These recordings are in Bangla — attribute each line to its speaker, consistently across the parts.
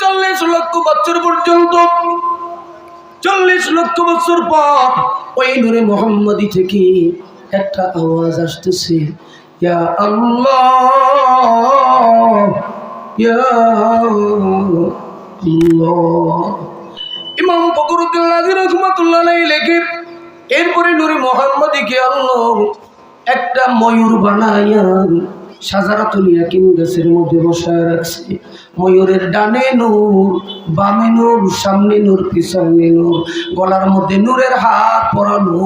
Speaker 1: চল্লিশ লক্ষ বছর পর্যন্ত, চল্লিশ লক্ষ বছর পর ওই নূরে মোহাম্মদী থেকে একটা আওয়াজ আসতেছে ইমাম ফকরুদ্দিন লেখে, এরপরে নূরে মোহাম্মদীকে আল্লাহ একটা ময়ূর বানাইয়া সাজারাতুল ইয়াকিন গাছের মধ্যে বসায় রাখছে। ময়ূরের ডানে নূর, বামে নূর, সামনে নূর, পিছনে নূর। গলার মধ্যে নূরের হাত পরানো,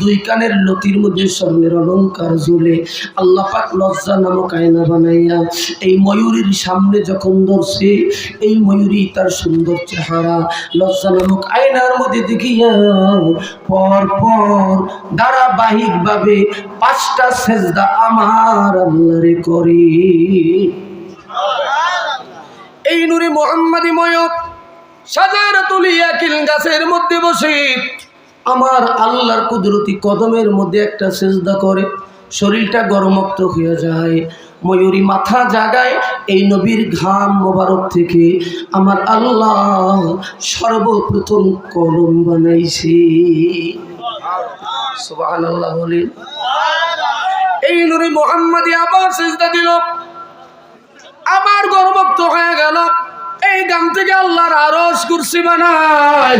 Speaker 1: দুই কানের লতির মধ্যে স্বর্ণের অলঙ্কার ঝুলে আল্লাহ পাক লজ্জা নামক আয়না বানাইয়া এই ময়ূরীর সামনে যখন ধরছে, এই ময়ূরী তার সুন্দর চেহারা। লজ্জা নামক আয়নার মধ্যে দেখিয়া পর পর ধারাবাহিকভাবে পাঁচটা সেজদা আমার আল্লাহরে করি। এই নুরে মোহাম্মদী ময়ক সাজার তুলিয়া কিল গাছের মধ্যে বসে। আমার আল্লাহর কুদরতি কদমের মধ্যে একটা সেজদা করে, শরীরটা গরমক্ত হয়ে যায়। ময়ূরী মাথা জাগায় এই নবীর ঘাম মোবারক থেকে আমার আল্লাহ সর্বপ্রথম কলম বানাইছে। আল্লাহ বলেন। এই নুরি মোহাম্মদী আবার সেজদা দিল। আমার গর্ভক্ত হয়ে গেল। এই গান থেকে আল্লাহর আরস কুরসি বানায়।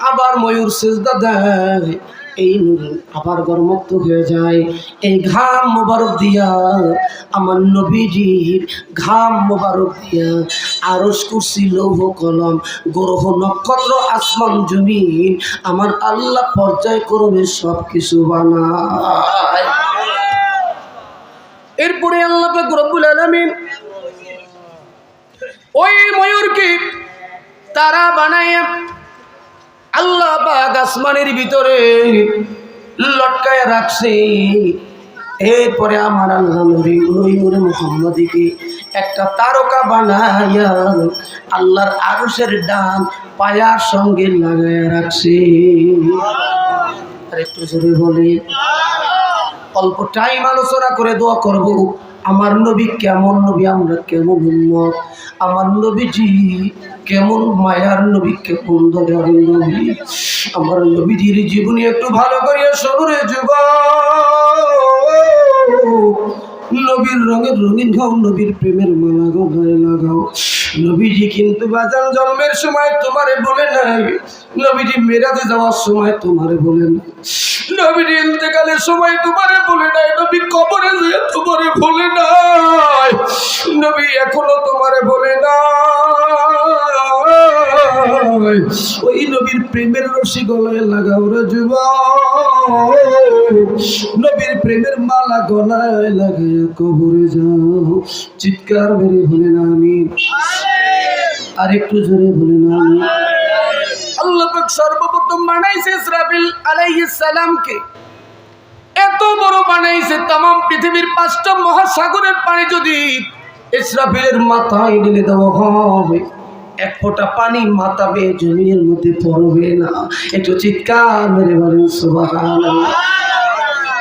Speaker 1: আবার ময়ূর সেজদা দেয়। এই নূর আবার গর্মক্ত হয়ে যায়। এই ঘাম মোবারক দিয়া আমার নবীজির ঘাম মোবারক দিয়া আরস কুরসি, লৌহ কলম, গ্রহ, নক্ষত্র, আসমান, জমিন আমার আল্লাহ পর্যায় করবে সব কিছু বানায়। এরপরে আল্লাহ রব্বুল আলামিন ওই ময়ূরকে তারা বানায় আল্লাহ পাক আসমানের ভিতরে লটকায় রাখছে। এরপরে আমার আল্লাহ একটা তারকা বানাইয়া আল্লাহর আরশের ডান পায়ার সঙ্গে লাগায় রাখছে। আর একটু বলি অল্প টাইম আলোচনা করে দোয়া করব। আমার নবী কেমন নবী, আমরা কেমন উন্মত আমার নবীজি কেমন, মায়ার নবী কেমন নবী? আমার নবীজির জীবনী একটু ভালো করিয়া সরুরে যুব নবীর রঙের রঙিন গাও, নবীর প্রেমের মালা গায়ে লাগাও। নবীজি কিন্তু বাজান জন্মের সময় তোমারে বলে নাই। নবীজি মেরাতে যাওয়ার সময় তোমারে বলে নাই। নবীজি ইন্তেকালের সময় তোমারে বলে নাই। নবী কবরে যে তোমারে বলে নাই। নবী এখনও তোমারে বলে নাই। ওই নবীর প্রেমের রশি গলায় লাগাও রে যুবা নবীর প্রেমের মালা গলায় লাগায় কবরে যাও। চিৎকার মেরে বলে না আমি আর একটু জোরে বলে না আমি আল্লাহ সর্বপ্রথম বানাইছে ইসরাফিল আলাইহিস সালামকে। এত বড় বানাইছে তাম পৃথিবীর পাঁচটা মহাসাগরের পানি যদি ইসরাফিলের মাথায় ঢেলে দেওয়া হবে এক ফোঁটা পানি মাথা বেয়ে জমিনের মধ্যে পড়বে না। একটু চিৎকার মেরে বলেন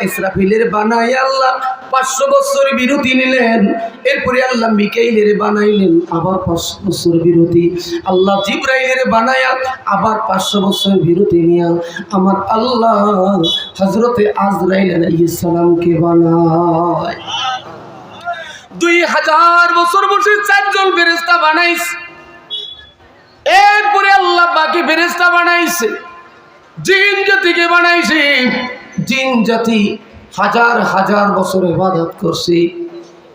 Speaker 1: ইসরাফিলের বানাই আল্লাহ, পাঁচশো বছর বিরতি নিলেন। এরপরে আল্লাহ মিকাইলের বানাইলেন, আবার পাঁচশো বছর বিরতি। আল্লাহ জিব্রাইলের বানায়া, আবার পাঁচশো বছর বিরতি নিয়া আমার আল্লাহ হজরতে আজরাইল সালামকে বানায়। দুই হাজার বছর বসে চারজন ফেরেস্তা বানাইছে। এরপরে আল্লাহ বাকি ফেরেস্তা বানাইছে। জিন জাতিকে বানাইছে? জিন জাতি হাজার হাজার বছর এবাদত করছে।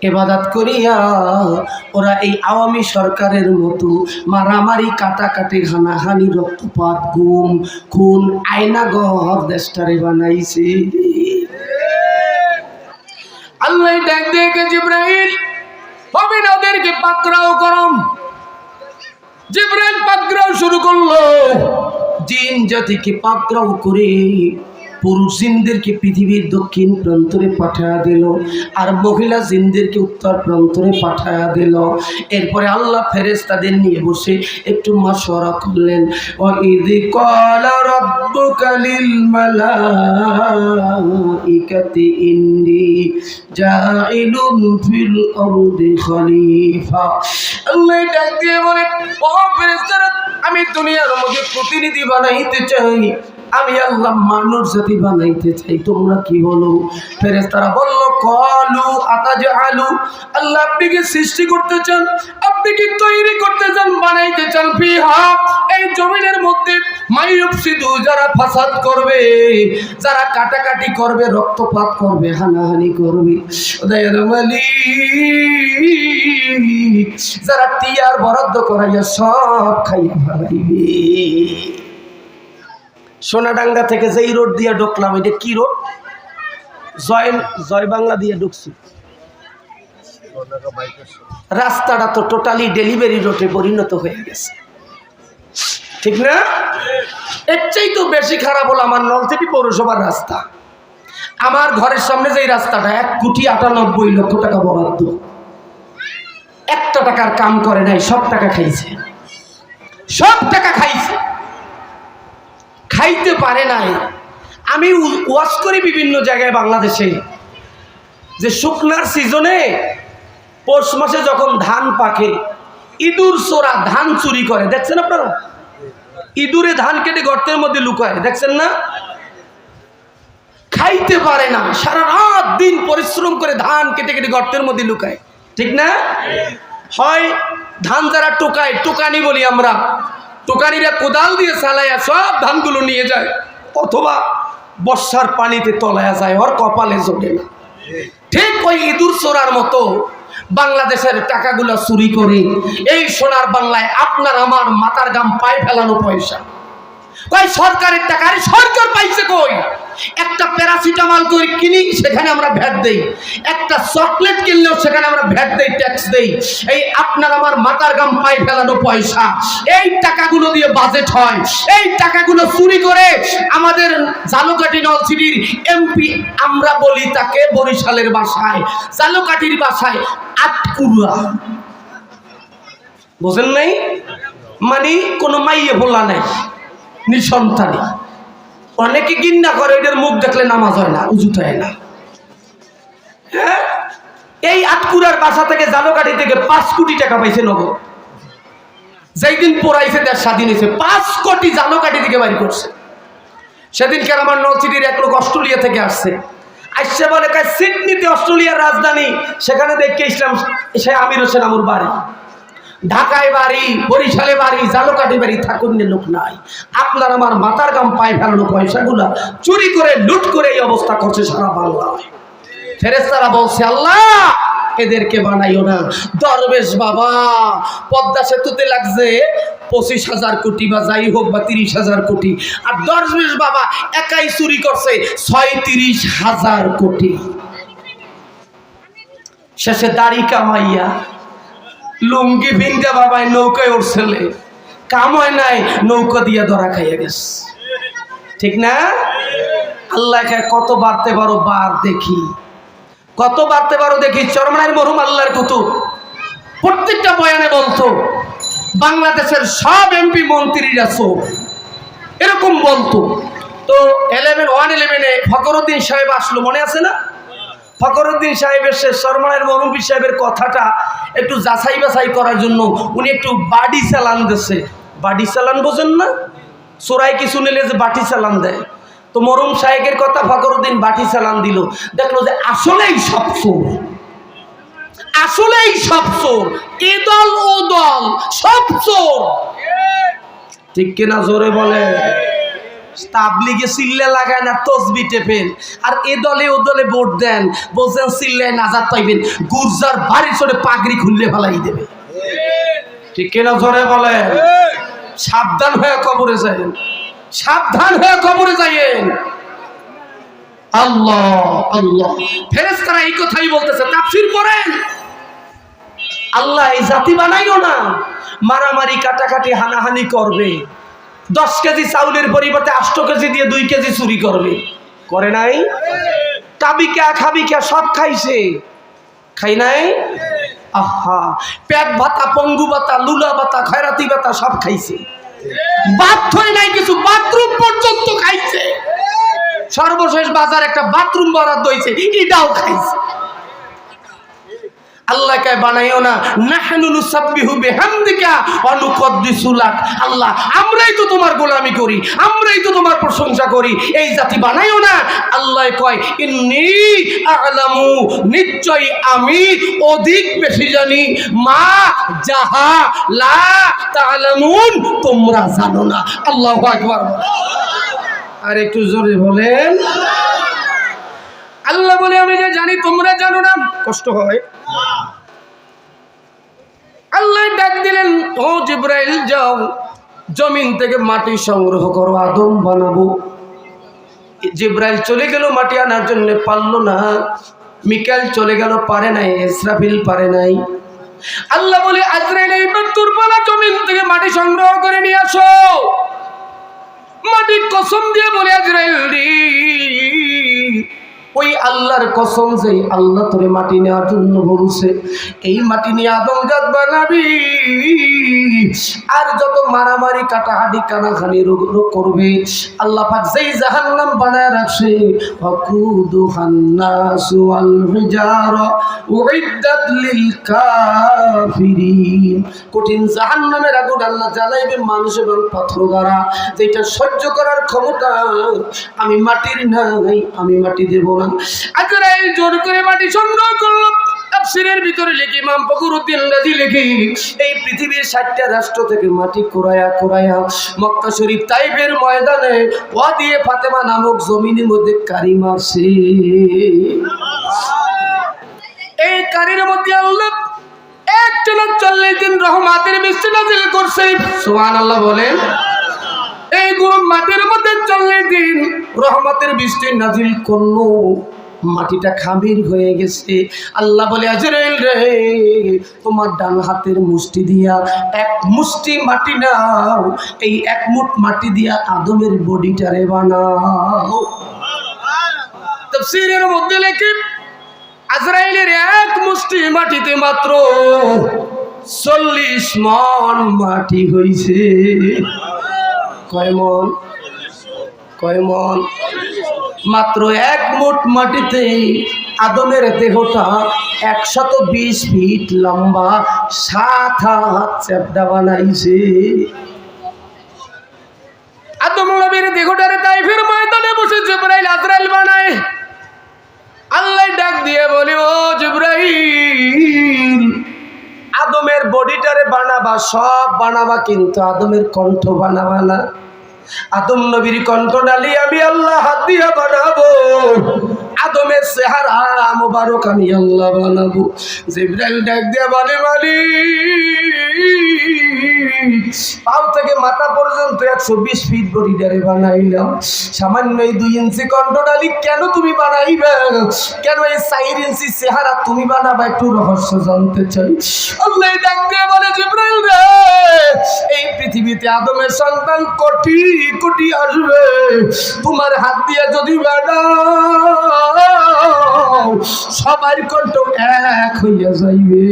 Speaker 1: এবাদাত করিয়া ওরা এই আওয়ামী সরকারের মতো মারামারি, কাটাকাটি, হানাহানি, রক্তপাত, গুম, খুন, আয়নাগর দেশটারে বানাইছে। আল্লাহ ডাক দেখে জিব্রাহিল হবে না ওদেরকে পাকড়াও করম জিব্রাইল পাকড়াও শুরু করল জিন জাতিকে পাকড়াও করে পুরুষ জিনদেরকে পৃথিবীর দক্ষিণ প্রান্তরে পাঠায়া দিল আর মহিলা জিনদেরকে উত্তর প্রান্তরে পাঠায়া দিল। এরপরে আল্লাহ ফেরেস্তাদের নিয়ে বসে একটু মাসরা করলেন। ও ইদি কলা রব্বুকা লিল মালাইকাতি ইন্নি জাইলুন ফিল আল্লাহ ডাক দিয়ে বলে, ও ফেরেশতারা আমি দুনিয়ার মধ্যে প্রতিনিধি বানাইতে চাই। আমি আল্লাহ মানুষ জাতি বানাইতে চাই, তোমরা কি বলো? ফেরেশতারা বলল, কলু আতাজ আলু আল্লাহ আপনি কি সৃষ্টি করতে চান? আপনি কি তৈরি করতে চান, বানাইতে চান? ফিহা, এই জমিনের মধ্যে মাইয়ুফসিদু, যারা ফাসাদ করবে, যারা কাটাকাটি করবে, রক্তপাত করবে, হানাহানি করবে। যারা টিয়ার বরাদ্দ করাইয়া সব খাইয়া ফেলাইবে। সোনাডাঙ্গা থেকে যেই রোড দিয়ে ঢুকলাম, এটা কি রোড? জয় জয় বাংলা দিয়ে ঢুকছি। রাস্তাটা তো টোটালি ডেলিভারি রোডে পরিণত হয়ে গেছে। ঠিক না? এর চাই তো বেশি খারাপ হলো আমার নলসিটি পৌরসভার রাস্তা। আমার ঘরের সামনে যে রাস্তাটা, এক কোটি আটানব্বই লক্ষ টাকা বরাদ্দ। একটা টাকার কাম করে নাই, সব টাকা খাইছে। সব টাকা খাইছে। খাইতে পারে নাই। আমি ওয়াজ করি বিভিন্ন জায়গায় বাংলাদেশে যে শুকনার সিজনে পৌষ মাসে যখন ধান পাকে, ইঁদুর চোরা ধান চুরি করে। দেখছেন আপনারা? ইঁদুরে ধান কেটে গর্তের মধ্যে লুকায়। দেখছেন না? খাইতে পারে না। সারা রাত দিন পরিশ্রম করে ধান কেটে কেটে গর্তের মধ্যে লুকায়। ঠিক না? হয় ধান যারা টোকায়, টোকানি বলি আমরা। টোকানিরা কোদাল দিয়ে চালাইয়া সব ধানগুলো নিয়ে যায়। অথবা বর্ষার পানিতে তলায়া যায়, ওর কপালে জোটে না। ঠিক ওই ইঁদুর চোরার মতো বাংলাদেশের টাকাগুলো চুরি করে এই সোনার বাংলায় আপনার আমার মাথার গাম পায়ে ফেলানো পয়সা। কয়, সরকারের টাকা? সরকার পাইছে কই? একটা প্যারাসিটামল করে কিনি, সেখানে আমরা ভ্যাট দেই। একটা চকলেট কিনলেও সেখানে আমরা ভ্যাট দেই, ট্যাক্স দেই। এই আপনার আমার মাথার গাম পায়ে ফেলানো পয়সা। এই টাকাগুলো দিয়ে বাজেট হয়। এই টাকাগুলো চুরি করে আমাদের জালুকাঠি নলসিটির এমপি, আমরা বলি তাকে বরিশালের বাসায়। জালুকাঠির বাসায় আটকুড়া। বোঝেন নাই? মানে কোনো মাইয়ে বলা নাই, নিঃসন্তানী। অনেকে গিন্না করে, এদের মুখ দেখলে নামাজ হয় না উজুত হয় না। হ্যাঁ? এই আটকুরার বাসা থেকে জালকাঠি থেকে পাঁচ কোটি টাকা পাইছে নগদ। যেই দিন পড়াইছে দেশ স্বাধীন হয়েছে, পাঁচ কোটি জালকাঠি থেকে বাড়ি করছে। সেদিনকার আমার নলসিটির এক লোক অস্ট্রেলিয়া থেকে আসছে। আসছে বলে সিডনিতে অস্ট্রেলিয়ার রাজধানী, সেখানে দেখে ইসলাম, সে আমির হোসেন আমুর বাড়ি। ঢাকায় বাড়ি, বরিশালে বাড়ি জালকাঠি বাড়ি ঠাকুরের লোক নাই। আপনার আমার মাথার গাম পায়ে ফেলানো পয়সাগুলা চুরি করে, লুট করে এই অবস্থা করছে সারা বাংলায়। ফেরেস্তারা বলছে, আল্লাহ, এদেরকে বানাইও না। দরবেশ বাবা, পদ্মা সেতুতে লাগছে। পঁচিশ হাজার কোটি বা যাই হোক বা তিরিশ হাজার কোটি। আর দরবেশ বাবা একাই চুরি করছে ছয়ত্রিশ হাজার কোটি। শেষে দাড়ি কামাইয়া লুঙ্গি ভিঙ্গা বাবাই নৌকায় উঠছিলে। কাম হয় নাই, নৌকা দিয়া ধরা খাইয়া গেছে। ঠিক না? আল্লাহকে কত বাড়তে পারো, বার দেখি। কত বাড়তে পারো দেখি চরমানের মরুম আল্লাহর কুতুব। প্রত্যেকটা বয়ানে বলতো, বাংলাদেশের সব এমপি মন্ত্রীরা চোর। এরকম বলতো। তো ইলেভেন ওয়ান ইলেভেনে ফকরুদ্দিন সাহেব আসলো, মনে আছে না? ফকরুদ্দিন সাহেবের সে সরমানের মরুম্বি সাহেবের কথাটা একটু যাচাই বাছাই করার জন্য উনি একটু বাডি চালান দিচ্ছে বাডি চালান বোঝেন না? চোরাই কিছু নিলে যে বাটি চালান দেয়। তো মরুম সাহেবের কথা ফকরুদ্দিন বাটি চালান দিল। দেখল যে আসলেই সব চোর। আসলেই সব চোর। এ দল? ও দল। সব চোর। ঠিক কিনা জোরে বলে তাবলিগে সিল্লে লাগায় না, তসবি টেপেন। আর এ দলে ও দলে ভোট দেন, বলছেন সিল্লে নাজার পাইবেন, গুর্জার বাড়ি চড়ে পাগড়ি খুললে ফেলাই দেবে। ঠিক কিনা জোরে বলে সাবধান হয়ে কবরে যাইন সাবধান হয়ে কবরে যাইয়েন। আল্লাহ আল্লাহ। ফেরেশতারা এই কথাই বলতেছে, তাফসীর করেন আল্লাহ এই জাতি বানাইও না, মারামারি, কাটাকাটি, হানাহানি করবে। দশ কেজি চাউলের পরিবর্তে আষ্ট কেজি দিয়ে দুই কেজি চুরি করবে। করে নাই? কাবিকা, খাবিকা, সব খাইছে খাই নাই? আহা, পেট ভাতা, পঙ্গু ভাতা, লুলা ভাতা, খয়রাতি ভাতা, সব খাইছে। হয় নাই কিছু, বাথরুম পর্যন্ত খাইছে। সর্বশেষ বাজার একটা বাথরুম বরাদ্দ হয়েছে এটাও খাইছে। আল্লাহকে বানাইও না, নাহনু নুসাব্বিহু বিহামদিকা ওয়া নুকদ্দিসু লাক। আল্লাহ, আমরাই তো তোমার গোলামি করি, আমরাই তো তোমার প্রশংসা করি, এই জাতি বানাইও না। আল্লাহ কয়, ইন্নী আ'লামু নিশ্চয় আমি অধিক বেশি জানি। মা যাহা লা তা'লামুন, তোমরা জানো না। আল্লাহু আকবার। আর একটু জোরে বলেন। আল্লাহ বলে, আমি যে জানি, তোমরা জানো না। কষ্ট হয়। আল্লাহ ডাক দিলেন, ও জিব্রাইল, যাও। জমিন থেকে মাটি সংগ্রহ করো, আদম বানাবো। জিব্রাইল চলে গেল, মাটি আনার জন্য পারল না। মিকাল চলে গেল, পারে নাই, ইসরাফিল পারে নাই। আল্লাহ বলে, আজরাইল, এইবার তোর পালা জমিন থেকে মাটি সংগ্রহ করে নিয়ে আসো। মাটি কসম দিয়ে বলে, আজরাইল রে ওই আল্লাহর কসম যে আল্লাহ তোরে মাটি নেওয়ার জন্য বলছে, এই মাটি নিয়ে আদম জাত বানাবি, আর যত মারামারি, কাটাহাটি, কানাখানি রোগ করবে, আল্লাহ পাক যেই জাহান্নাম বানায় রাখছে, ওয়াকুদু হান্নাসু ওয়াল হিজারা, উইদ্দাত লিল কাফিরিন। কঠিন জাহান্নামের আগুন আল্লাহ জ্বালাইবে মানুষ এবং পাথর দ্বারা যেটা সহ্য করার ক্ষমতা, আমি মাটির নাই, আমি মাটি দেব না। আজরাইল জোর করে মাটি সংগ্রহ করল তাফসিরের ভিতরে লিখি ইমাম ফখরুদ্দিন রাজি লিখি, এই পৃথিবীর ষাটটা রাষ্ট্র থেকে মাটি কোরায়া কোরায়া মক্কা শরীফ তাইফের ময়দানে ওয়া দিয়ে ফাতেমা নামক জমিনের মধ্যে কারি মারছে। এই কারির মধ্যে আল্লাহ একটা না চল্লিশ দিন রহমাতের বৃষ্টি নাজিল করছে। সুবহান আল্লাহ বলেন এই গরম মাটির মধ্যে চল্লিশ দিন। রহমতের বৃষ্টি নাজিল করল। মাটিটা খামির হয়ে গেছে। আল্লাহ বলে, আজরাইল রে, তোমার ডান হাতের মুষ্টি দিয়া এক মুষ্টি মাটি নাও। এই এক মুঠ মাটি দিয়া আদমের বডিটারে বানাও। তাফসীরের মধ্যে লেখে, আজরাইলের এক মুষ্টি মাটিতে মাত্র চল্লিশ মন মাটি হইছে। কয় মন? কয় মন? মাত্র এক মুঠ মাটিতে আদমের দেহটা একশত বিশ ফিট লম্বা, সাত হাত চ্যাপটা বানাইছে। আদম বসে বানায়। ডাক দিয়ে আদমের বডিটারে বানাবা সব বানাবা কিন্তু আদমের কণ্ঠ বানাবা না। আদম নবীর কণ্ঠ ডালি আমি আল্লাহ হাত দিয়া বানাবো। আদমের চেহারা মোবারক আমি আল্লাহ বানাবো। জিব্রাইল ডাক দিয়া, বলে মালি পাও থেকে মাথা পর্যন্ত একশো বিশ ফিট বডিটারে বানাইলাম। সামান্য এই দুই ইঞ্চি কণ্ঠ ডালি কেন তুমি বানাইবে? কেন এই চার ইঞ্চি চেহারা তুমি বানাবা? একটু রহস্য জানতে চাই। আল্লাহ ডাক দিয়ে বলে, জিব্রাইল রে, এই পৃথিবীতে আদমের সন্তান কোটি কোটি আসবে। তোমার হাত দিয়ে যদি বানাও সবার কণ্ঠ এক হইয়া যাইবে।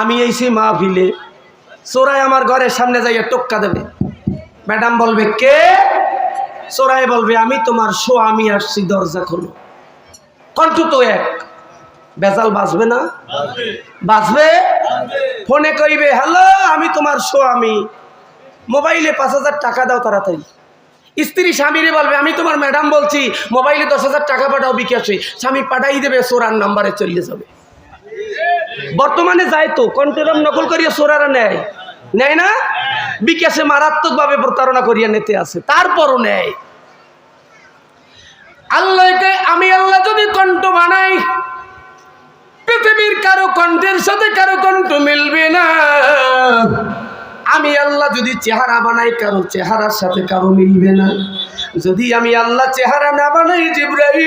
Speaker 1: আমি এইছি মাহফিলে চোরাই আমার ঘরের সামনে যাইয়া টোক্কা দেবে। ম্যাডাম বলবে, কে? চোরাই বলবে, আমি তোমার শো আমি আসছি দরজা খোলো। কণ্ঠ তো এক। বেজাল বাঁচবে না? বাঁচবে ফোনে কইবে, হ্যালো, আমি তোমার শো আমি মোবাইলে পাঁচ হাজার টাকা দাও তাড়াতাড়ি। স্ত্রী স্বামীরে বলবে, আমি তোমার ম্যাডাম বলছি মোবাইলে দশ হাজার টাকা পাঠাও, বিকাশে স্বামী পাঠাই দেবে, সোরার নাম্বারে চলে যাবে। বর্তমানে যায় তো কন্ট্রোল নকল করিয়া সোরারা নেয়। নেয় না? বিকাশে মারাত্মকভাবে প্রতারণা করিয়া নিতে আছে তারপরও নেয়। আল্লাহকে আমি আল্লাহ যদি কণ্ঠ বানাই, পৃথিবীর কারও কণ্ঠের সাথে কারও কণ্ঠ মিলবে না। আমি আল্লাহ যদি চেহারা বানাই, কারও চেহারার সাথে কারও মিলবে না। যদি আমি আল্লাহ চেহারা না বানাই, জিব্রাইল,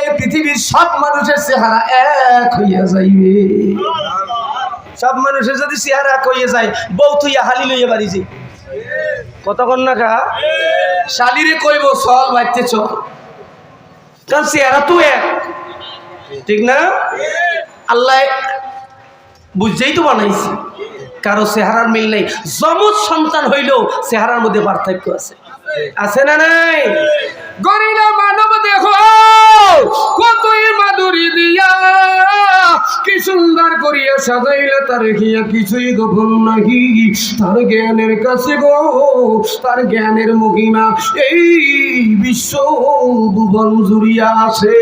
Speaker 1: এই পৃথিবীর সব মানুষের চেহারা এক হইয়া যাইবে। সব মানুষের যদি চেহারা এক হইয়া যায়, বউ তুই হালি লইয়া বাড়ি যাই কতক্ষণ না কা? শালিরে কইব, চল বাড়তে চল। কারণ চেহারা তো এক। ঠিক না? আল্লাহ বুঝছেই তো বানাইছি। কারও চেহারার মিল নেই। যমজ সন্তান হইলেও চেহারার মধ্যে পার্থক্য আছে। আছে না নাই? গরিলা মানব দেখো, কতই মাধুরী দিয়া। কি সুন্দর করিয়া সাজাইলে তার কিছুই গোপন নাহি। তার জ্ঞানের কাছে গো, তার জ্ঞানের মহিমা এই বিশ্ব ভুবন জুড়িয়া আছে।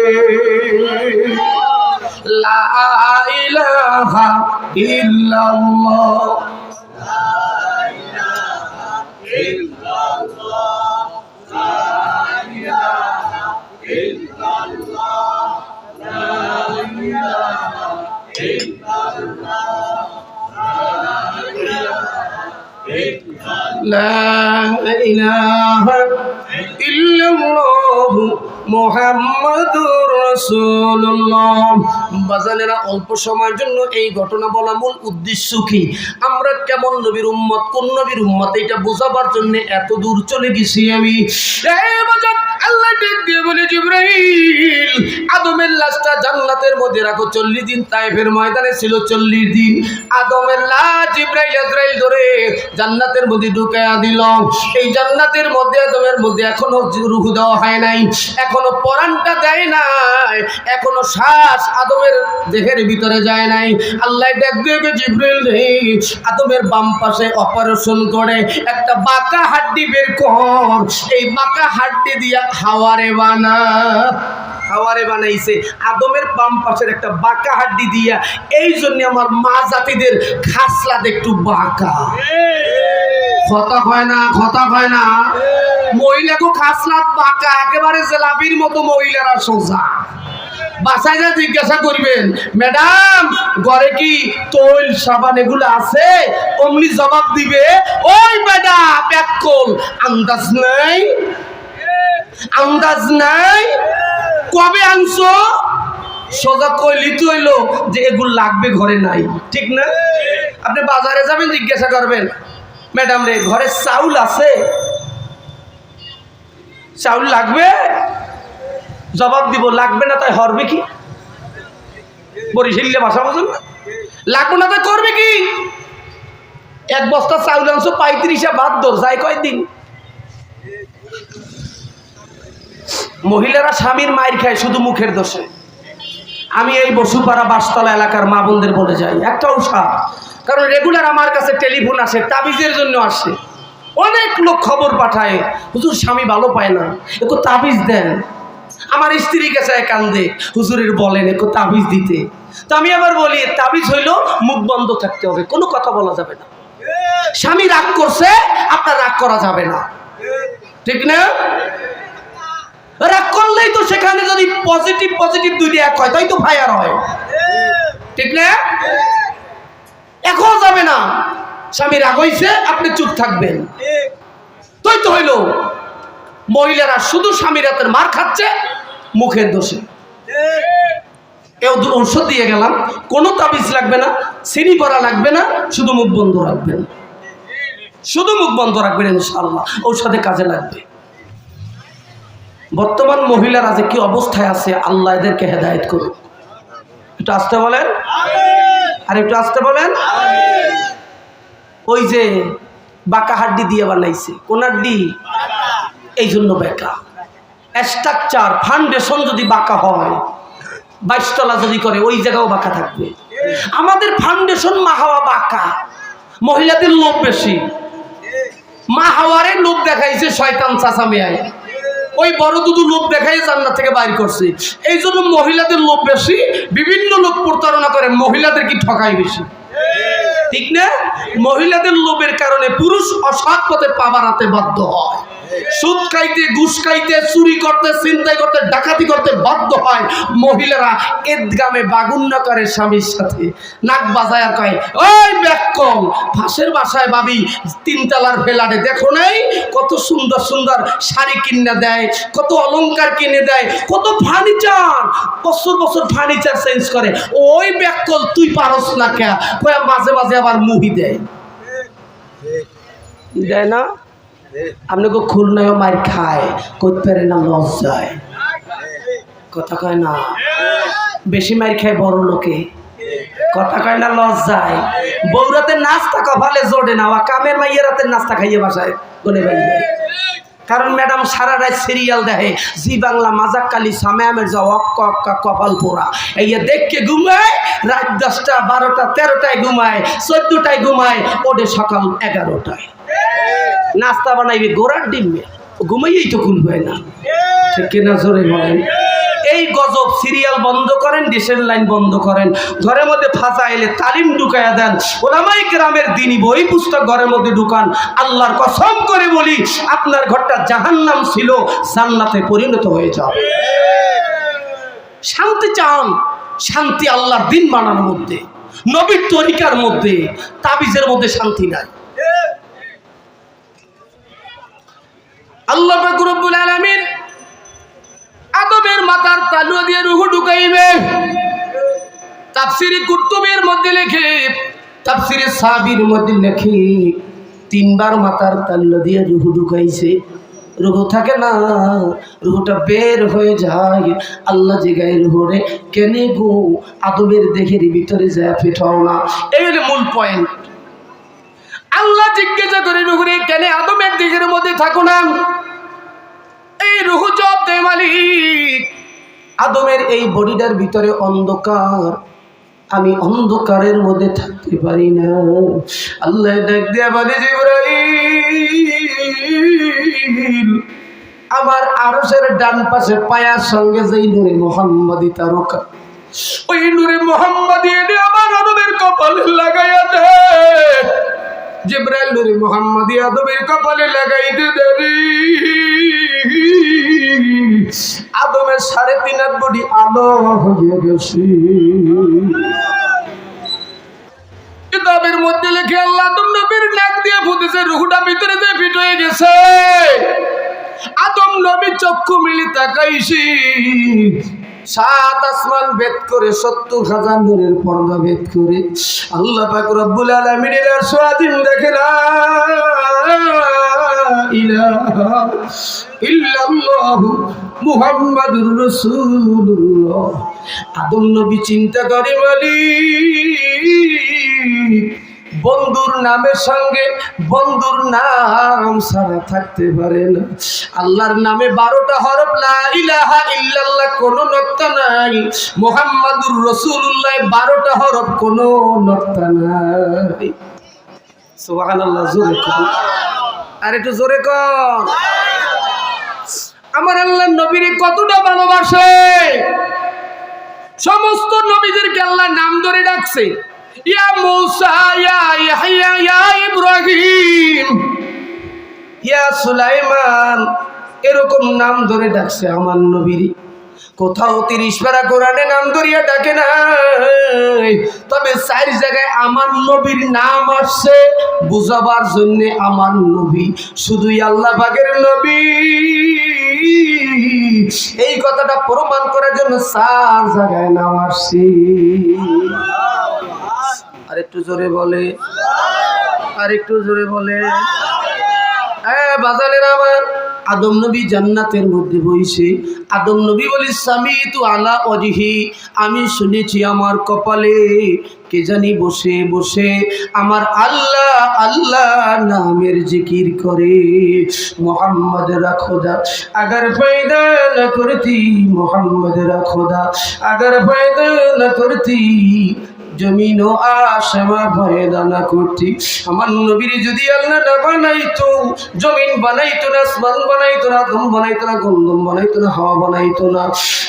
Speaker 1: লা ইলাহা ইল্লাল্লাহ। لا إله إلا الله অল্প জন্য এই ঘটনা মূল উদ্দেশ্য কি? কেমন নবীর কোন নবীর জন্য এত চলে গেছি আমি। আদমের জান্নাতের মধ্যে রাখো। চল্লিশ দিন তাইফের ময়দানে ছিল চল্লিশ দিন। আদমের লাশ জিব্রাইল ধরে জান্নাতের মধ্যে ঢুকাইয়া দিল। এই জান্নাতের মধ্যে, আদমের মধ্যে এখনও রুহু দেওয়া হয় নাই। এখনও পরানটা দেয় এখনও শ্বাস আদমের দেহের ভিতরে যায় নাই। আল্লাহ দেখ দেখে জিব্রাইল আদমের বাম পাশে অপারেশন করে, একটা বাঁকা হাড্ডি বের কর। এই বাঁকা হাড্ডি দিয়া হাওয়ারে বানা, হাওয়ারে বানাইছে। আদমের বাম পাশের একটা বাঁকা হাড্ডি দিয়া, এই জন্য আমার মা জাতিদের খাসলাত একটু বাঁকা। কথা হয় না কথা হয় না। মহিলাকে খাসলাত বাঁকা, একেবারে জেলাপির মতো মহিলারা সোজা। বাসায় যা জিজ্ঞাসা করবেন, ম্যাডাম, ঘরে কি তৈল সাবান এগুলো আছে? অমনি জবাব দিবে, ওই বেডা ব্যাকল আন্দাজ নাই। আন্দাজ নাই? কবে আনছো? সোজা কইলি তো হইল যে এগুলো লাগবে ঘরে নাই, ঠিক না? আপনি বাজারে যাবেন, জিজ্ঞাসা করবেন, ম্যাডাম রে, ঘরে চাউল আছে? চাউল লাগবে? জবাব দিব, লাগবে না তাই হরবে কি? বরিশালে ভাষা বোঝেন না? লাগবে না তাই করবে কি? এক বস্তা চাউল আনছো, পঁয়ত্রিশে বাদ দর যায় কয়দিন? মহিলারা স্বামীর মায়ের খায় শুধু মুখের দোষে। আমি এই বসুপাড়া বাসতলা এলাকার মা বোনদের বলে যাই, একটা উৎসাহ। কারণ রেগুলার আমার কাছে টেলিফোন আসে, তাবিজের জন্য আসে। অনেক লোক খবর পাঠায়, হুজুর স্বামী ভালো পায় না, একটু তাবিজ দেন। আমার স্ত্রী গেছে কান্দে হুজুরের বলেন একটু তাবিজ দিতে। তো আমি আবার বলি তাবিজ হইল মুখ বন্ধ থাকতে হবে কোনো কথা বলা যাবে না। স্বামী রাগ করছে আপনার রাগ করা যাবে না। ঠিক না? রাগ করলেই তো সেখানে যদি পজিটিভ পজিটিভ দুইটা এক হয় তাই তো ফায়ার হয়। ঠিক না? এখনও যাবে না। স্বামী রাগ হইছে আপনি চুপ থাকবেন। তাই তো হইল। মহিলারা শুধু স্বামীর হাতের মার খাচ্ছে মুখের দোষে। ঔষধ দিয়ে গেলাম, কোনো তাবিজ লাগবে না চিনি পরা লাগবে না, শুধু মুখ বন্ধ রাখবেন। শুধু মুখ বন্ধ রাখবেন ইনশাল্লাহ ঔষধে কাজে লাগবে। বর্তমান মহিলারা যে কি অবস্থায় আছে, আল্লাহ এদেরকে হেদায়েত করুন একটু আসতে বলেন। আর একটু আসতে বলেন। ওই যে বাঁকা হাড্ডি দিয়ে বানাইছে, কোন হাড্ডি? এই জন্য বেকা। স্ট্রাকচার ফাউন্ডেশন যদি বাঁকা হয়, বাইশতলা যদি করে, ওই জায়গাও বাঁকা থাকবে। আমাদের ফাউন্ডেশন মা হাওয়া বাঁকা। মহিলাদের লোভ বেশি। মা হাওয়ারে লোভ দেখাইছে শয়তান চাচা ওই বড় দুধু লোভ দেখাই জান্নাত থেকে বাইর করছে। এই জন্য মহিলাদের লোভ বেশি, বিভিন্ন লোক প্রতারণা করে, মহিলাদের কি ঠকাই বেশি? ঠিক না? মহিলাদের লোভের কারণে পুরুষ অসৎ পথে পা বাড়াতে বাধ্য হয়। সুদ খাইতে ঘুষ খাইতে চুরি করতে চিন্তাই করতে ডাকাতি করতে বাধ্য হয়। মহিলারা এদগামে বাগুন্না করে স্বামীর সাথে। নাক বাজায় আর কয় ওই ব্যাককম ফাঁসের বাসায় ভাবি তিনতলার ফেলারে দেখো নাই কত সুন্দর সুন্দর শাড়ি কিনে দেয় কত অলংকার কিনে দেয় কত ফার্নিচার বছর বছর ফার্নিচার চেঞ্জ করে। ওই ব্যাককল তুই পারস না কে? কয়া মাঝে মাঝে আবার মুহি দেয়। দেয় না? আপনাকে খুলনায় মার খায় করতে পারে না লস যায়। কথা কয় না? বেশি মার খায় বড় লোকে। কথা কয় না লস যায়। বৌরাতে নাস্তা কপালে জোড়ে না কামের মাইয়ের রাতে নাস্তা খাইয়ে বাসায় কোনে বাইরে কারণ ম্যাডাম সারা রাত সিরিয়াল দেখে, জি বাংলা মাজাক কালি সামেমের যা অক্কা অক্কা কপাল পোড়া। এই দেখকে ঘুমায়, রাত দশটা, বারোটা, তেরোটায় ঘুমায়, চোদ্দটায় ঘুমায় ওডে সকাল এগারোটায়। নাস্তা বানাইবে গোড়ার ডিমে ঘুমাইয়েই তো খুলবে না। ঠিক কিনা জোরে বলেন? এই গজব সিরিয়াল বন্ধ করেন ডিশের লাইন বন্ধ করেন। ঘরের মধ্যে ফাঁসা এলে তালিম ঢুকাইয়া দেন। ওলামাই গ্রামের দিনই বই পুস্তক ঘরের মধ্যে ঢুকান। আল্লাহর কসম করে বলি, আপনার ঘরটা জাহান্নাম ছিল, জান্নাতে পরিণত হয়ে যাবে শান্তি চান, শান্তি আল্লাহর দিন মানার মধ্যে, নবীর তরিকার মধ্যে, তাবিজের মধ্যে শান্তি নাই। আল্লাহ রব্বুল আলামিন আদমের মাথার তালু দিয়ে রুহু ঢুকাইবে। তাফসিরি কুতুবের মধ্যে লেখে, তাফসিরে সাবির মধ্যে লেখে, তিনবার মাথার তাল্লু দিয়ে রুহু ঢুকাইছে। রুহু থাকে না, রুহুটা বের হয়ে যায়। আল্লাহ জায়গায় রুহুরে কেনে গো আদমের দেহের ভিতরে যায়, ফেটাও না। এই হলো মূল পয়েন্ট আল্লাহ জিজ্ঞাসা করে রুহুরে কেন আদমের দেহের মধ্যে থাকো না? রুহু আদমের এই বডিটার ভিতরে অন্ধকার। আমি অন্ধকারের মধ্যে থাকতে পারি না। আল্লাহ ডাক আমার আরশের ডান পাশে পায়ার সঙ্গে যেই নূরে মোহাম্মদী তারকা। ওই নূরে মোহাম্মদী এনে আমার আদমের কপালে লাগাইয়া দে। জিব্রাইল নূরে মোহাম্মদী আদমের কপালে লাগাইতে দেরি। আদমের সাড়ে তিন হাত বডি আলো হয়ে গেছে। আল্লাহ নবীর ভিতরে ফিট হয়ে গেছে। আদম চক্ষু মিলি সাত আসমান করে, সত্তর পর্দা করে আল্লাহ রব্বুল আলামিনের স্বাধীন দেখে না। আদম চিন্তা করে মালিক। বন্ধুর নামের সঙ্গে বন্ধুর নাম সারা থাকতে পারে না। আল্লাহর নামে বারোটা হরফ লা ইলাহা ইল্লাল্লাহ কোনো নক্তা নাই। মোহাম্মদুর রসুল্লাহ বারোটা হরফ কোনো নক্তা নাই। জোরে কর আর একটু জোরে কর আমার আল্লাহ নবীর কতটা ভালোবাসে। সমস্ত নবীদেরকে আল্লাহ নাম ধরে ডাকছে। ইয়া মুসা, ইয়া ইয়াহইয়া ইয়া ইব্রাহিম। ইয়া সুলাইমান, এরকম নাম ধরে ডাকছে আমার নবীর। কোথাও তিরিশ পারা কোরআনে নাম ধরিয়া ডাকে না তবে চার জায়গায় আমার নবীর নাম আসছে, বুঝাবার জন্য আমার নবী শুধুই আল্লাহ পাকের নবী। এই কথাটা প্রমাণ করার জন্য চার জায়গায় নাম আসছে। আর একটু জোরে বলে, আর একটু জোরে বলে। বাজানের আমার আদম নবী জান্নাতের মধ্যে বইছে। আদম নবী বলি স্বামী তু আলা অজিহি আমি শুনেছি আমার কপালে কে জানি বসে বসে আমার আল্লাহ আল্লাহ নামের জিকির করে। মোহাম্মদ রাখোদা আগার ফায়দা না করতি, মোহাম্মদ রাখোদা আগর ফায়দা না করতি জমিন ও আসমা ভয়দা না করতি আমার নবীর যদি আল্লাহ না বানাইতো, জমিন বানাইতো না, আসমান বানাইতো না দম বানাইতো না গন্ধম বানাইতো না, হাওয়া বানাইতো না,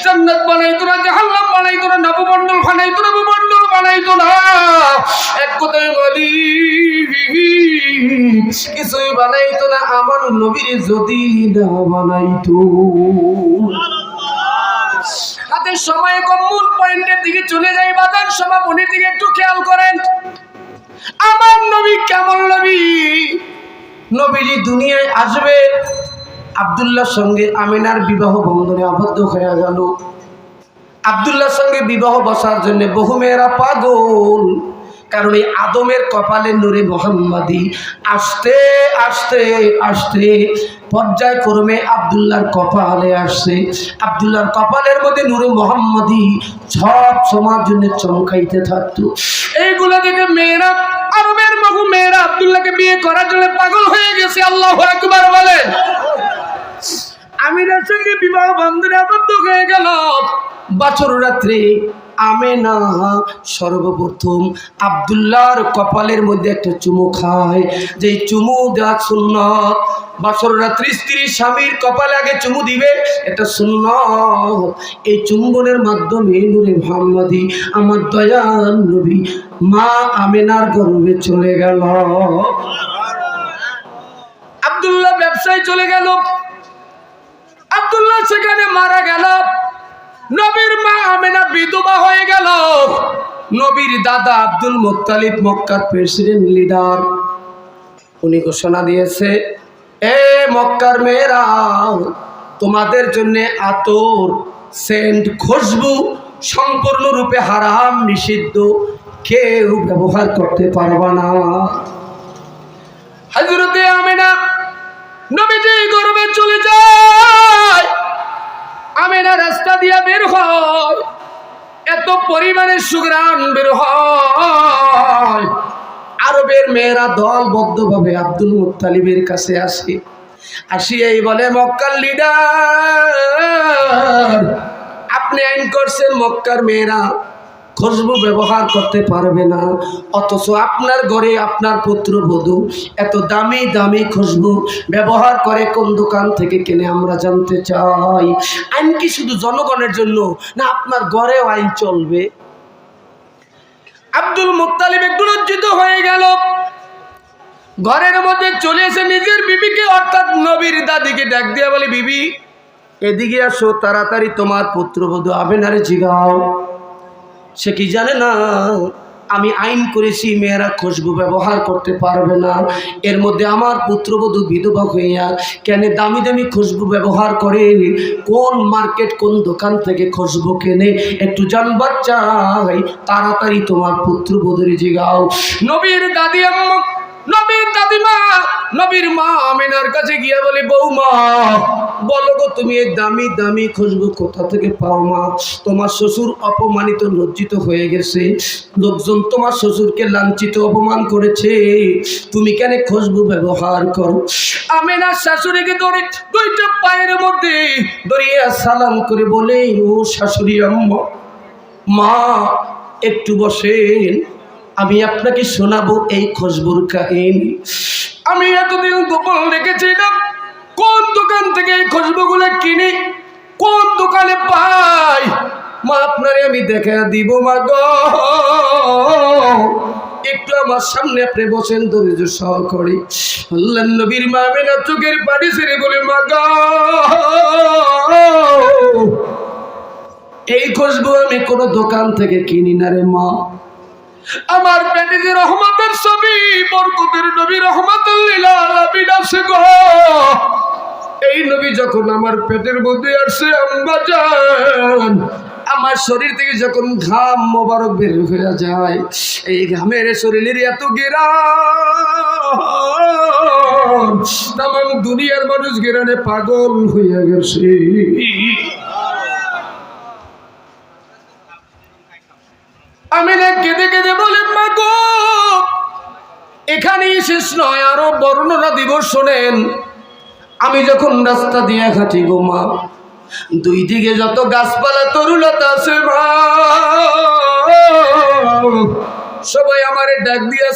Speaker 1: জান্নাত বানাইতো না, জাহান্নাম বানাইতো না, নবমণ্ডল বানাইতো না, ভূমণ্ডল বানাইতো না। এক কথায় বলি, কিছুই বানাইতো না, আমার নবীর যদি না বানাইতো। হাতে সময় কম মূল পয়েন্টের দিকে চলে যাই বাজার সমাপনীর দিকে একটু খেয়াল করেন। আমার নবী কেমন নবী? নবীজি দুনিয়ায় আসবে, আবদুল্লাহর সঙ্গে আমিনার বিবাহ বন্ধনে আবদ্ধ হয়ে গেল। আবদুল্লাহর সঙ্গে বিবাহ বসার জন্য বহু মেয়েরা পাগল। কারণ এই আদমের কপালে নূরে মোহাম্মদী আসতে আসতে আসতে পর্যায়ক্রমে আবদুল্লাহর কপালে আসছে। আবদুল্লাহর কপালের মধ্যে নূরে মোহাম্মদী সব সমাজ জন্য চমকাইতে থাকতো। এইগুলো দেখে মেয়েরা আরবের বহু মেয়েরা আবদুল্লাহকে বিয়ে করার জন্য পাগল হয়ে গেছে, আল্লাহ একবার বলেন। আমিনার সঙ্গে বিবাহ বন্ধনে আবদ্ধ হয়ে গেল বছর রাত্রে আমেনা সর্বপ্রথম। আবদুল্লাহর কপালের মধ্যে একটা চুমু খায়। যে চুমু দেওয়া সুন্নত বছর রাত্রি স্ত্রী স্বামীর কপালে আগে চুমু দিবে, এটা সুন্নত। এই চুম্বনের মাধ্যমে নূরে মোহাম্মদী, আমার দয়াল নবী, মা আমেনার গর্ভে চলে গেল। আবদুল্লাহ ব্যবসায় চলে গেল। আব্দুল্লাহ সেখানে মারা গেল। নবীর মা আমেনা বিধবা হয়ে গেল। নবীর দাদা আব্দুল মুত্তালিব মক্কার প্রেসিডেন্ট লিডার উনি ঘোষণা দিয়েছে, এ মক্কার মেয়েরা, তোমাদের জন্য আতর, সেন্ট, খুশবু সম্পূর্ণরূপে হারাম, নিষিদ্ধ। কেউ ব্যবহার করতে পারবা না। হজরতে আমেনা নবীজি গর্বে চলে যায়। আমেনা রাস্তা দিয়া বের হয় এত পরিমাণে সুগ্রাম বের হয়। আরবের মেয়েরা দলবদ্ধভাবে আব্দুল মুতালিবের কাছে আসে। আসিয়াই বলে, মক্কার লিডার আপনি আইন করছেন মক্কার মেয়েরা। খুশবু ব্যবহার করতে পারবে না। অথচ আপনার ঘরে আপনার পুত্র পুত্রবধূ এত দামি দামি খুশবু ব্যবহার করে কোন দোকান থেকে কিনে আমরা জানতে চাই। আইন কি শুধু জনগণের জন্য, না আপনার ঘরেও আইন চলবে? আব্দুল মুত্তালিব একটু লজ্জিত হয়ে গেল। ঘরের মধ্যে চলে এসে নিজের বিবিকে, অর্থাৎ নবীর দাদিকে ডাক দিয়ে বলে, বিবি, এদিকে আসো, তাড়াতাড়ি তোমার পুত্রবধূ আবেনারে জিগাও। সে কি জানে না? আমি আইন করেছি, মেয়েরা খুশবু ব্যবহার করতে পারবে না। এর মধ্যে আমার পুত্রবধূ বিধবা হইয়া কেন দামি দামি খুশবু ব্যবহার করে? কোন মার্কেট, কোন দোকান থেকে খুশবু কেনে? একটু জানবার চাই, তাড়াতাড়ি তোমার পুত্রবধূর জিগাও। নবীর দাদি আম্মা, নবীর দাদিমা নবীর মা আমিনার কাছে গিয়া বলে, বৌমা, বলো গো, তুমি এই দামি দামি খুশবু কোথা থেকে পাও মা? তোমার শ্বশুর অপমানিত, লজ্জিত হয়ে গেছে। লোকজন তোমার শ্বশুরকে লাঞ্ছিত, অপমান করেছে। তুমি কেন খুশবু ব্যবহার করো? আমিনার শাশুড়িকে ধরে দুইটা পায়ের মধ্যে দরিয়া সালাম করে বলে, ও শাশুড়ি আম্মা, মা, একটু বসেন। আমি আপনাকে শোনাবো এই খুশবুর কাহিনী। আমি এতদিন গোপন রেখেছিলাম, কোন দোকান থেকে এই খুশবুগুলো কিনি, কোন দোকানে পাই? মা, আপনারে আমি দেখা দিব, মা গো। একটু আমার সামনে আপনি বসেন, ধৈর্য সহকারে। আল্লাহ নবীর মা মেনা চোখের পানি ছেড়ে বলে, মা গো। এই খুশবু আমি কোনো দোকান থেকে কিনি না রে মা। আমার যে রহমতের ছবি, বরকতের নবী রহমতুল্লিল গো। এই নবী যখন আমার পেটের মধ্যে জান, আমার শরীর থেকে যখন ঘাম মোবারক বের হয়ে যায়, এই ঘামের শরীরের এত গেরা তাম দুনিয়ার মানুষ গেরানে পাগল হইয়া গেছে। আমি কেঁদে কেঁদে বলে মা গো, এখানেই শেষ নয়, আরও বর্ণনা দিব, শোনেন। আমি যখন রাস্তা দিয়ে হাঁটি গো, মা, দুই দিকে যত গাছপালা, তরুলতা আছে, মা। সবাই আমারে ডাক দিয়া